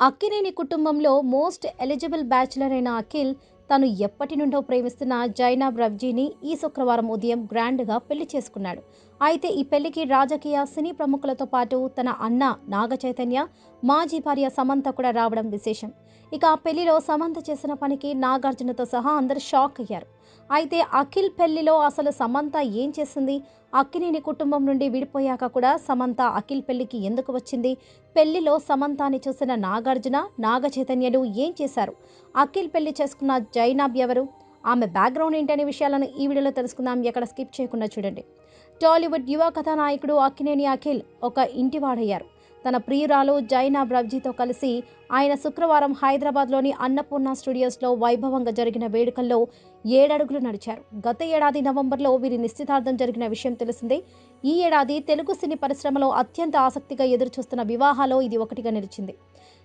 అక్కినేని కుటుంబంలో most eligible bachelor అయిన అఖిల్ తను ఎప్పటి నుండో ప్రేమిస్తున్న జైనాబ్ రవ్జీని ఈ శుక్రవారం ఉదయం గ్రాండ్గా పెళ్ళి చేసుకున్నాడు. అయితే ఈ పెళ్ళికి రాజకీయ సినీ ప్రముఖులతో పాటు తన అన్న నాగ చైతన్య మాజీ భార్య సమంత కూడా రావడం విశేషం. ఇక ఆ పెళ్ళిలో సమంత చేసిన పనికి నాగార్జునతో సహా అందరూ షాక్ అయ్యారు. అయితే అఖిల్ పెళ్ళిలో అసలు సమంత ఏం చేసింది? అక్కినేని కుటుంబం నుండి విడిపోయాక కూడా సమంత అఖిల్ పెళ్ళికి ఎందుకు వచ్చింది? పెళ్ళిలో సమంతాని చూసిన నాగార్జున నాగ చైతన్యలు ఏం చేశారు? అఖిల్ పెళ్ళి చేసుకున్న జైనాబ్ ఎవరు? ఆమె బ్యాక్గ్రౌండ్ ఏంటనే విషయాలను ఈ వీడియోలో తెలుసుకుందాం. ఎక్కడ స్కిప్ చేయకుండా చూడండి. టాలీవుడ్ యువ కథానాయకుడు అక్కినేని అఖిల్ ఒక ఇంటివాడయ్యారు. తన ప్రియురాలు జైనాబ్ రబ్జీతో కలిసి ఆయన శుక్రవారం హైదరాబాద్లోని అన్నపూర్ణ స్టూడియోస్లో వైభవంగా జరిగిన వేడుకల్లో ఏడడుగులు నడిచారు. గత ఏడాది నవంబర్లో వీరి నిశ్చితార్థం జరిగిన విషయం తెలిసిందే. ఈ ఏడాది తెలుగు సినీ పరిశ్రమలో అత్యంత ఆసక్తిగా ఎదురుచూస్తున్న వివాహాలో ఇది ఒకటిగా నిలిచింది.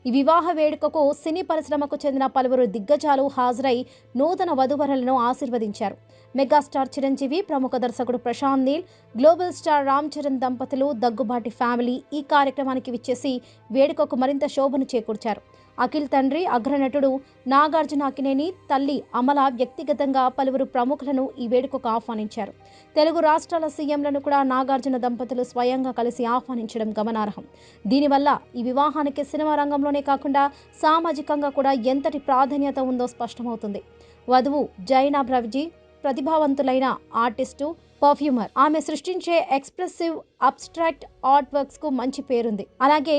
ఈ వివాహ వేడుకకు సినీ పరిశ్రమకు చెందిన పలువురు దిగ్గజాలు హాజరై నూతన వధువరులను ఆశీర్వదించారు. మెగాస్టార్ చిరంజీవి ప్రముఖ దర్శకుడు ప్రశాంత్ నీల్ గ్లోబల్ స్టార్ రామ్ చరణ్ దంపతులు దగ్గుబాటి ఫ్యామిలీ ఈ కార్యక్రమానికి విచ్చేసి వేడుకకు మరింత శోభను చేకూర్చారు. అఖిల్ తండ్రి అగ్రనటుడు నాగార్జున అకినేని తల్లి అమల వ్యక్తిగతంగా పలువురు ప్రముఖులను ఈ వేడుకకు ఆహ్వానించారు. తెలుగు రాష్ట్రాల సీఎంలను కూడా నాగార్జున దంపతులు స్వయంగా కలిసి ఆహ్వానించడం గమనార్హం. దీనివల్ల ఈ వివాహానికి సినిమా రంగంలోనే కాకుండా సామాజికంగా కూడా ఎంతటి ప్రాధాన్యత ఉందో స్పష్టమవుతుంది. వధువు జైనా బ్రవ్జీ ప్రతిభావంతులైన ఆర్టిస్టు పర్ఫ్యూమర్. ఆమె సృష్టించే ఎక్స్ప్రెసివ్ అబ్స్ట్రాక్ట్ ఆర్ట్ వర్క్స్కు మంచి పేరుంది. అలాగే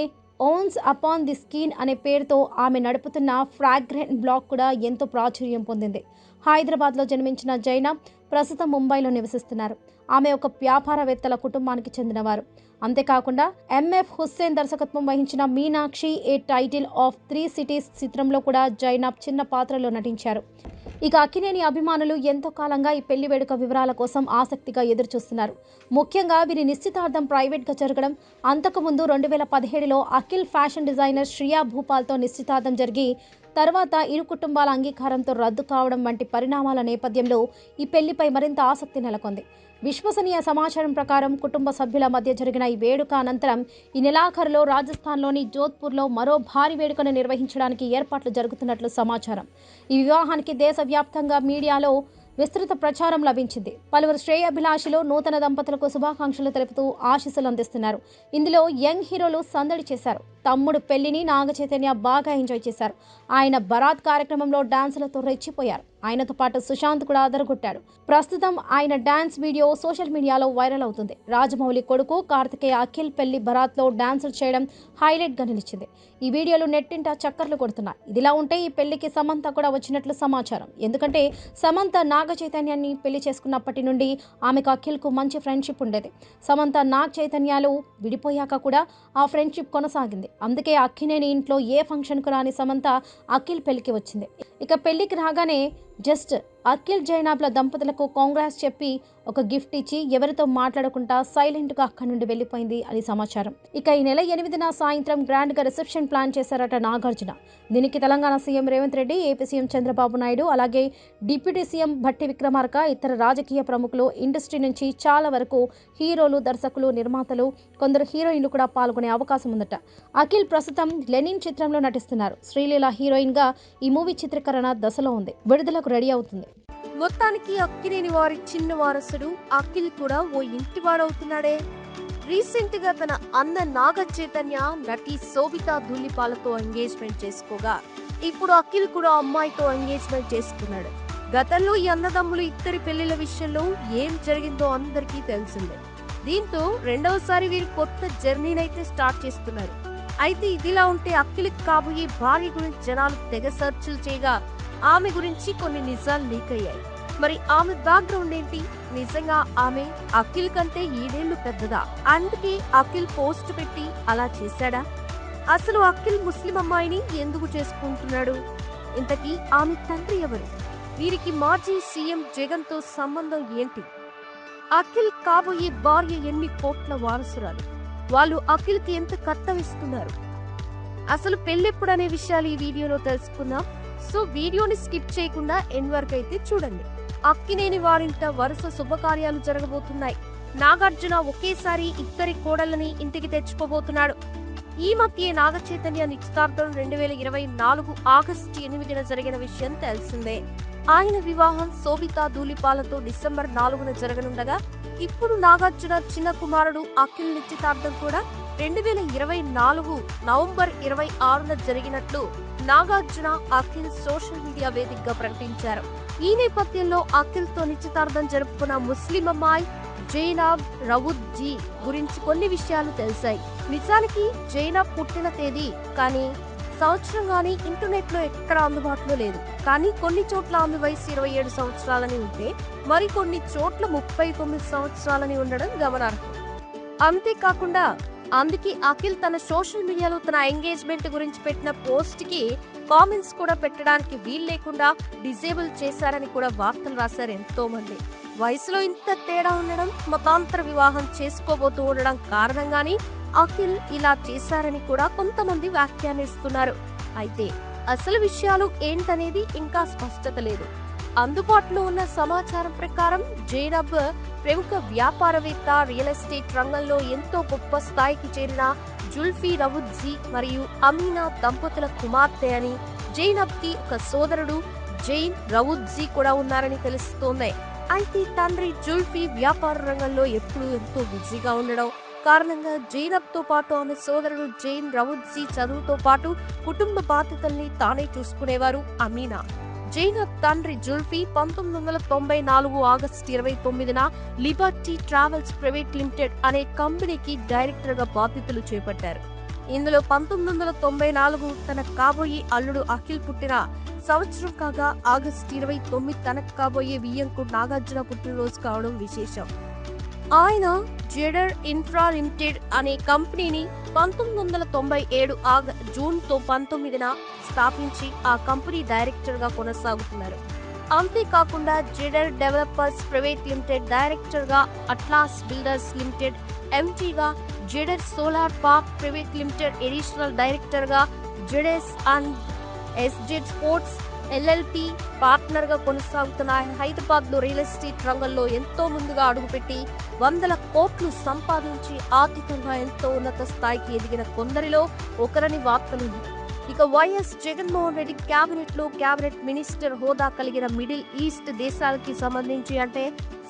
ఓన్స్ అపాన్ ది స్కీన్ అనే పేరుతో ఆమె నడుపుతున్న ఫ్రాగ్రెంట్ బ్లాగ్ కూడా ఎంతో ప్రాచుర్యం పొందింది. హైదరాబాద్లో జన్మించిన జైనా ప్రస్తుతం ముంబైలో నివసిస్తున్నారు. ఆమె ఒక వ్యాపారవేత్తల కుటుంబానికి చెందినవారు. అంతేకాకుండా ఎంఎఫ్ హుస్సేన్ దర్శకత్వం వహించిన Meenaxi a title of three cities చిత్రంలో కూడా జైనాబ్ చిన్న పాత్రలో నటించారు. ఇక అక్కినేని అభిమానులు ఎంతో కాలంగా ఈ పెళ్ళి వేడుక వివరాల కోసం ఆసక్తిగా ఎదురుచూస్తున్నారు. ముఖ్యంగా వీరి నిశ్చితార్థం ప్రైవేట్గా జరగడం అంతకుముందు రెండు వేల పదిహేడులో అఖిల్ ఫ్యాషన్ డిజైనర్ శ్రియా భూపాల్తో నిశ్చితార్థం జరిగి తర్వాత ఇరు కుటుంబాల అంగీకారంతో రద్దు కావడం వంటి పరిణామాల నేపథ్యంలో ఈ పెళ్ళిపై మరింత ఆసక్తి నెలకొంది. విశ్వసనీయ సమాచారం ప్రకారం కుటుంబ సభ్యుల మధ్య జరిగిన ఈ వేడుక అనంతరం ఈ నెలాఖరులో రాజస్థాన్లోని జోధ్పూర్లో మరో భారీ వేడుకను నిర్వహించడానికి ఏర్పాట్లు జరుగుతున్నట్లు సమాచారం. ఈ వివాహానికి దేశవ్యాప్తంగా మీడియాలో విస్తృత ప్రచారం లభించింది. పలువురు శ్రేయాభిలాషులు నూతన దంపతులకు శుభాకాంక్షలు తెలుపుతూ ఆశీస్సులు అందిస్తున్నారు. ఇందులో యంగ్ హీరోలు సందడి చేశారు. తమ్ముడు పెళ్ళిని నాగచైతన్య బాగా ఎంజాయ్ చేశారు. ఆయన బరాత్ కార్యక్రమంలో డాన్సులతో రెచ్చిపోయారు. ఆయనతో పాటు సుశాంత్ కూడా అదరగొట్టాడు. ప్రస్తుతం ఆయన డాన్స్ వీడియో సోషల్ మీడియాలో వైరల్ అవుతుంది. రాజమౌళి కొడుకు కార్తికేయ అఖిల్ పెళ్ళి బరాత్లో డాన్సులు చేయడం హైలైట్గా నిలిచింది. ఈ వీడియోలు నెట్టింట చక్కర్లు కొడుతున్నాయి. ఇదిలా ఉంటే ఈ పెళ్ళికి సమంత కూడా వచ్చినట్లు సమాచారం. ఎందుకంటే సమంత నాగ చైతన్యాన్ని పెళ్ళి చేసుకున్నప్పటి నుండి ఆమెకు అఖిల్కు మంచి ఫ్రెండ్షిప్ ఉండేది. సమంత నాగ్ చైతన్యాలు విడిపోయాక కూడా ఆ ఫ్రెండ్షిప్ కొనసాగింది. అందుకే అక్కినేని ఇంట్లో ఏ ఫంక్షన్కు రాని సమంత అఖిల్ పెళ్ళికి వచ్చింది. ఇక పెళ్ళికి రాగానే Just అఖిల్ జైనాబ్ల దంపతులకు కాంగ్రెస్ చెప్పి ఒక గిఫ్ట్ ఇచ్చి ఎవరితో మాట్లాడకుండా సైలెంట్గా అక్కడి నుండి వెళ్ళిపోయింది అని సమాచారం. ఇక ఈ నెల ఎనిమిదిన సాయంత్రం గ్రాండ్గా రిసెప్షన్ ప్లాన్ చేశారట నాగార్జున. దీనికి Telangana CM Revanth Reddy AP CM Chandrababu Naidu అలాగే డిప్యూటీ సీఎం భట్టి విక్రమార్క ఇతర రాజకీయ ప్రముఖులు ఇండస్ట్రీ నుంచి చాలా వరకు హీరోలు దర్శకులు నిర్మాతలు కొందరు హీరోయిన్లు కూడా పాల్గొనే అవకాశం ఉందట. అఖిల్ ప్రస్తుతం లెనిన్ చిత్రంలో నటిస్తున్నారు. శ్రీలీల హీరోయిన్గా ఈ మూవీ చిత్రీకరణ దశలో ఉంది. విడుదలకు రెడీ అవుతుంది. మొత్తానికి అక్కినేని వారి చిన్న వారసుడు అఖిల్ కూడా ఓ ఇంటివాడవుతున్నాడే రీసెంట్గా తన అన్న నాగ చైతన్య నటి శోభిత ధూళిపాలతో ఎంగేజ్మెంట్ చేసుకోగా. ఇప్పుడు అఖిల్ కూడా అమ్మాయితో ఎంగేజ్మెంట్ చేసుకున్నాడు. గతంలో ఈ అన్నదమ్ములు ఇద్దరి పెళ్ళిల విషయంలో ఏం జరిగిందో అందరికీ తెలిసిందే. దీంతో రెండవసారి వీరు కొత్త జర్నీనైతే స్టార్ట్ చేస్తున్నారు. అయితే ఇదిలా ఉంటే అఖిల్ కాబోయే భార్య గురించి జనాలు తెగ సెర్చ్లు చేయగా ఆమె గురించి కొన్ని నిజాలు లీక్ అయ్యాయి. మరి ఆమె బ్యాక్గ్రౌండ్ ఏంటి? నిజంగా ఆమె అఖిల్ కంటే ఏడేళ్ళు పెద్దదా? అందుకే అఖిల్ పోస్ట్ పెట్టి అలా చేశాడా? అసలు అఖిల్ ముస్లిం అమ్మాయిని ఎందుకు చేసుకుంటున్నాడు? ఇంతకీ ఆమె తండ్రి ఎవరు? వీరికి మాజీ సీఎం జగన్తో సంబంధం ఏంటి? అఖిల్ కాబోయే భార్య ఎన్ని కోట్ల వారసురాలు? వాళ్ళు అఖిల్కి ఎంత కర్తవిస్తున్నారు అసలు పెళ్ళెప్పుడనే విషయాలు ఈ వీడియోలో తెలుసుకుందాం. సో వీడియోని స్కిప్ చేయకుండా ఎండ్ వరకు అయితే చూడండి. అక్కినేని వారింట వరుస శుభకార్యాలు జరగబోతున్నాయి. నాగార్జున ఒకేసారి ఇద్దరి కోడళ్ళని ఇంటికి తెచ్చుకోబోతున్నాడు. ఈ మధ్య నాగ చైతన్య నిశ్చితార్థం రెండు వేల ఇరవై నాలుగు ఆగస్టు ఎనిమిదిన జరిగిన విషయం తెలిసిందే. ఆయన వివాహం శోభితా ధూళిపాలతో డిసెంబర్ నాలుగున జరగనుండగా ఇప్పుడు నాగార్జున చిన్న కుమారుడు అఖిల్ నిశ్చితార్థం కూడా రెండు వేల ఇరవై నాలుగు నవంబర్ ఇరవై ఆరున జరిగినట్లు నాగార్జున అఖిల్ సోషల్ మీడియా వేదికగా ప్రకటించారు. ఈ నేపథ్యంలో అఖిల్తో నిశ్చితార్థం జరుపుకున్న ముస్లిం అమ్మాయి జైనాబ్ రవుద్ జీ గురించి కొన్ని విషయాలు తెలిసాయి. నిజానికి జైనాబ్ పుట్టిన తేదీ కానీ సంవత్సరం గానీ ఇంటర్నెట్లో ఎక్కడ అందుబాటులో లేదు. కానీ కొన్ని చోట్ల ఆమె వయసు ఇరవై ఏడు సంవత్సరాలని ఉంటే మరికొన్ని చోట్ల ముప్పై తొమ్మిది సంవత్సరాలని ఉండడం గమనార్హం. అంతేకాకుండా అందుకే అఖిల్ తన సోషల్ మీడియాలో తన ఎంగేజ్మెంట్ గురించి పెట్టిన పోస్ట్కి కామెంట్స్ కూడా పెట్టడానికి వీలు లేకుండా డిజేబుల్ చేశారని కూడా వార్తలు రాశారు ఎంతో మంది వయసులో ఇంత తేడా ఉండడం మతాంతర వివాహం చేసుకోబోతూ ఉండడం కారణంగానే అఖిల్ ఇలా చేశారని కూడా కొంతమంది వ్యాఖ్యానిస్తున్నారు. అయితే అసలు విషయాలు ఏంటనేది ఇంకా స్పష్టత లేదు. అందుబాటులో ఉన్న సమాచారం ప్రకారం జైనబ్ ప్రముఖ వ్యాపారవేత్త రియల్ ఎస్టేట్ రంగంలో ఎంతో గొప్ప స్థాయికి చేరిన జుల్ఫీ రవుద్జీ మరియు అమీనా దంపతుల కుమార్తె అని జైనబ్కి ఒక సోదరుడు జైన్ రవుద్జీ కూడా ఉన్నారని తెలుస్తోంది. అయితే తండ్రి జుల్ఫీ వ్యాపార రంగంలో ఎప్పుడూ ఎంతో బిజీగా ఉండడం కారణంగా జైనబ్తో పాటు ఆమె సోదరుడు జైన్ రవుద్జీ చదువుతో పాటు కుటుంబ బాధ్యతల్ని తానే చూసుకునేవారు అమీనా. జైనబ్ తండ్రి జుల్ఫీ పంతొమ్మిది వందల తొంభై నాలుగు ఆగస్టు ఇరవై తొమ్మిదిన లిబర్టీ ట్రావెల్స్ ప్రైవేట్ లిమిటెడ్ అనే కంపెనీకి డైరెక్టర్గా బాధ్యతలు చేపట్టారు. ఇందులో పంతొమ్మిది వందల తొంభై నాలుగు తన కాబోయే అల్లుడు అఖిల్ పుట్టిన సంవత్సరం కాగా ఆగస్టు ఇరవై తొమ్మిది తనకు కాబోయే వియ్యంకు నాగార్జున పుట్టినరోజు కావడం విశేషం. ఆయన జెడర్ ఇన్ఫ్రా లిమిటెడ్ అనే కంపెనీని పంతొమ్మిది వందల తొంభై ఏడు ఆగ జూన్తో పంతొమ్మిదిన స్థాపించి ఆ కంపెనీ డైరెక్టర్గా కొనసాగుతున్నారు. అంతేకాకుండా జెడర్ డెవలపర్స్ ప్రైవేట్ లిమిటెడ్ డైరెక్టర్గా Atlas builders limited ఎంటీగా Zeder solar park private limited additional డైరెక్టర్గా జెడెస్ అండ్ ఎస్జెడ్ స్పోర్ట్స్ ఎల్ఎల్పి పార్ట్నర్గా కొనసాగుతున్న ఆయన హైదరాబాద్లో రియల్ ఎస్టేట్ రంగంలో ఎంతో ముందుగా అడుగుపెట్టి వందల కోట్లు సంపాదించి ఆర్థికంగా ఎంతో ఉన్నత స్థాయికి ఎదిగిన కొందరిలో ఒకరని వార్తలు ఇక వైఎస్ జగన్మోహన్ రెడ్డి కేబినెట్లో కేబినెట్ మినిస్టర్ హోదా కలిగిన మిడిల్ ఈస్ట్ దేశాలకి సంబంధించి అంటే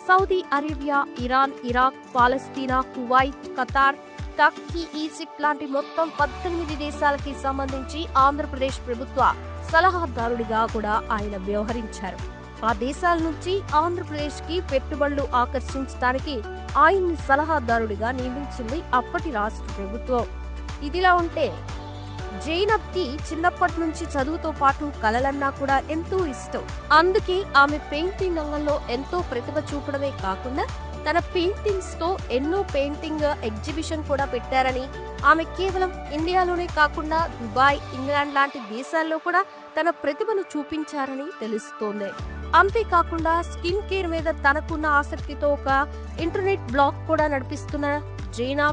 సౌదీ అరేబియా ఇరాన్ ఇరాక్ పాలస్తీనా కువైట్ ఖతార్ టర్కీ ఈజిప్ట్ లాంటి మొత్తం పద్దెనిమిది దేశాలకి సంబంధించి ఆంధ్రప్రదేశ్ ప్రభుత్వ సలహాదారుడిగా కూడా ఆయన వ్యవహరించారు. ఆ దేశాల నుంచి ఆంధ్రప్రదేశ్కి పెట్టుబడులు ఆకర్షించడానికి ఆయన్ని సలహాదారుడిగా నియమించింది అప్పటి రాష్ట్ర ప్రభుత్వం. ఇదిలా ఉంటే జైనబ్కి చిన్నప్పటి నుంచి చదువుతో పాటు కళలన్నా కూడా ఎంతో ఇష్టం. అందుకే ఆమె పెయింటింగ్ రంగంలో ఎంతో ప్రతిభ చూపడమే కాకుండా తన పెయింటింగ్స్తో ఎన్నో పెయింటింగ్ ఎగ్జిబిషన్ కూడా పెట్టారని ఆమె కేవలం ఇండియాలోనే కాకుండా దుబాయ్ ఇంగ్లాండ్ లాంటి దేశాల్లో కూడా తన ప్రతిభను చూపించారని తెలుస్తోంది. అంతేకాకుండా స్కిన్ కేర్ మీద తనకున్న ఆసక్తితో ఒక ఇంటర్నెట్ బ్లాగ్ కూడా నడిపిస్తున్న Zaina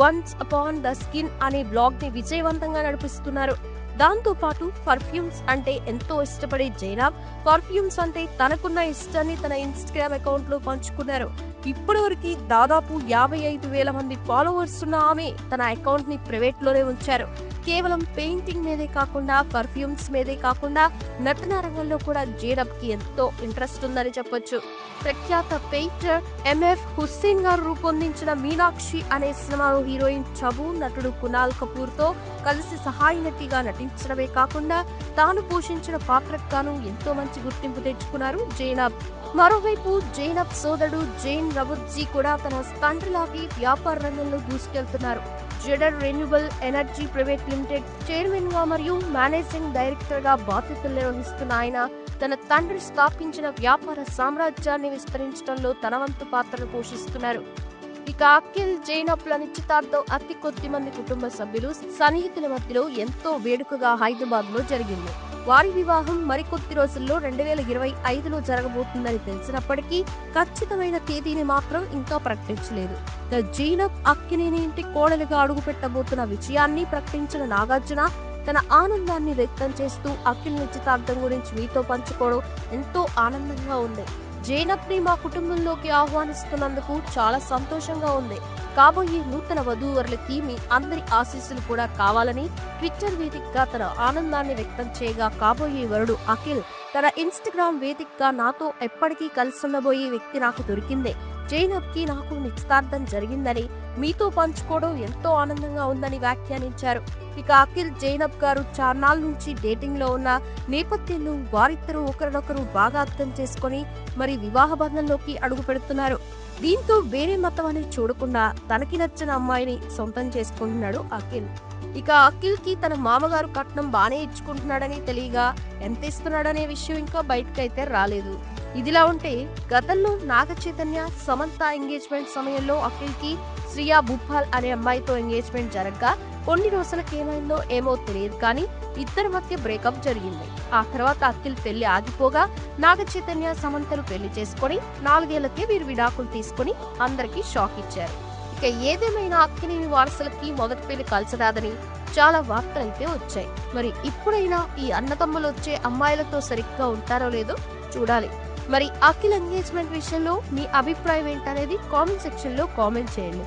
once upon the skin అనే బ్లాగ్ని విజయవంతంగా నడిపిస్తున్నారు. దాంతో పాటు పర్ఫ్యూమ్స్ అంటే ఎంతో ఇష్టపడే జైనాబ్ పర్ఫ్యూమ్స్ అంటే తనకున్న ఇష్టాన్ని తన ఇన్స్టాగ్రామ్ అకౌంట్లో పంచుకున్నారు. ఇప్పటివరకు దాదాపు యాభై ఐదు వేల మంది ఫాలోవర్స్ ఉన్న ఆమె తన అకౌంట్ని ప్రైవేట్లోనే ఉంచారు. కేవలం పెయింటింగ్ మీదే కాకుండా పర్ఫ్యూమ్స్ మీదే కాకుండా నటన రంగంలో కూడా జేడబ్కి ఎంతో ఇంట్రెస్ట్ ఉందని చెప్పొచ్చు. ప్రఖ్యాత పెయింటర్ ఎంఎఫ్ హుస్సేన్ గారు రూపొందించిన మీనాక్షి అనే సినిమాలో హీరోయిన్ చబు నటుడు కునాల్ కపూర్తో కలిసి సహాయ నటిగా నటించడమే కాకుండా తాను పోషించిన పాత్రకు గాను ఎంతో మంచి గుర్తింపు తెచ్చుకున్నారు జైనబ్ మరోవైపు జైనబ్ సోదరుడు జైన్ రవుద్జీ కూడా తన తండ్రిలాగి వ్యాపార రంగంలో దూసుకెళ్తున్నారు. జెడర్ రెన్యూబుల్ ఎనర్జీ ప్రైవేట్ లిమిటెడ్ చైర్మన్గా మరియు మేనేజింగ్ డైరెక్టర్గా బాధ్యతలు నిర్వహిస్తున్న ఆయన తన తండ్రి స్థాపించిన వ్యాపార సామ్రాజ్యాన్ని విస్తరించడంలో తన వంతు పాత్రను పోషిస్తున్నారు. ఇక అఖిల్ జైనప్ల నిశ్చితార్థం అతి కొద్ది మంది కుటుంబ సభ్యులు సన్నిహితుల మధ్యలో ఎంతో వేడుకగా హైదరాబాద్లో జరిగింది. వారి వివాహం మరికొద్ది రోజుల్లో రెండు వేల ఇరవై ఐదులో జరగబోతుందని తెలిసినప్పటికీ ఖచ్చితమైన తేదీని మాత్రం ఇంకా ప్రకటించలేదు. ద జీనబ్ అక్కినేని ఇంటి కోడలుగా అడుగుపెట్టబోతున్న విజయాన్ని ప్రకటించిన నాగార్జున తన ఆనందాన్ని వ్యక్తం చేస్తూ అఖిల్ నిశ్చితార్థం గురించి మీతో పంచుకోవడం ఎంతో ఆనందంగా ఉంది. జైనప్ని మా కుటుంబంలోకి ఆహ్వానిస్తున్నందుకు చాలా సంతోషంగా ఉంది. కాబోయే నూతన వధూవరులకి మీ అందరి ఆశీస్సులు కూడా కావాలని ట్విట్టర్ వేదికగా తన ఆనందాన్ని వ్యక్తం చేయగా కాబోయే వరుడు అఖిల్ తన ఇన్స్టాగ్రామ్ వేదికగా నాతో ఎప్పటికీ కలిసి ఉండబోయే వ్యక్తి నాకు దొరికిందే. జైనబ్కి నాకు నిశ్చితార్థం జరిగిందని మీతో పంచుకోవడం ఎంతో ఆనందంగా ఉందని వ్యాఖ్యానించారు. ఇక అఖిల్ జైనబ్ గారు చార్నాల్ నుంచి డేటింగ్లో ఉన్న నేపథ్యంలో వారిద్దరూ ఒకరినొకరు బాగా అర్థం చేసుకొని మరి వివాహ బంధంలోకి అడుగు పెడుతున్నారు. దీంతో వేరే మతం అనేది చూడకుండా తనకి నచ్చిన అమ్మాయిని సొంతం చేసుకుంటున్నాడు అఖిల్. ఇక అఖిల్కి తన మామగారు కట్నం బానే ఇచ్చుకుంటున్నాడని తెలియగా ఎంత ఇస్తున్నాడనే విషయం ఇంకా బయటకైతే రాలేదు. ఇదిలా ఉంటే గతంలో నాగ చైతన్య సమంత ఎంగేజ్మెంట్ సమయంలో అఖిల్కి శ్రియా భూపాల్ అనే అమ్మాయితో ఎంగేజ్మెంట్ జరగగా కొన్ని రోజులకి ఏమైందో ఏమో తెలియదు కానీ ఇద్దరి మధ్య బ్రేకప్ జరిగింది. ఆ తర్వాత అఖిల్ పెళ్ళి ఆగిపోగా నాగ చైతన్య సమంతలు పెళ్ళి చేసుకొని నాలుగేళ్ళకే వీరు విడాకులు తీసుకొని అందరికీ షాక్ ఇచ్చారు. ఇక ఏదేమైనా అక్కినేని వారసులకి మొదటి పెళ్ళి కలిసరాదని చాలా వార్తలైతే వచ్చాయి. మరి ఇప్పుడైనా ఈ అన్నతమ్ములు వచ్చే అమ్మాయిలతో సరిగ్గా ఉంటారో లేదో చూడాలి. మరి అఖిల్ ఎంగేజ్మెంట్ విషయంలో మీ అభిప్రాయం ఏంటనేది కామెంట్ సెక్షన్లో కామెంట్ చేయండి.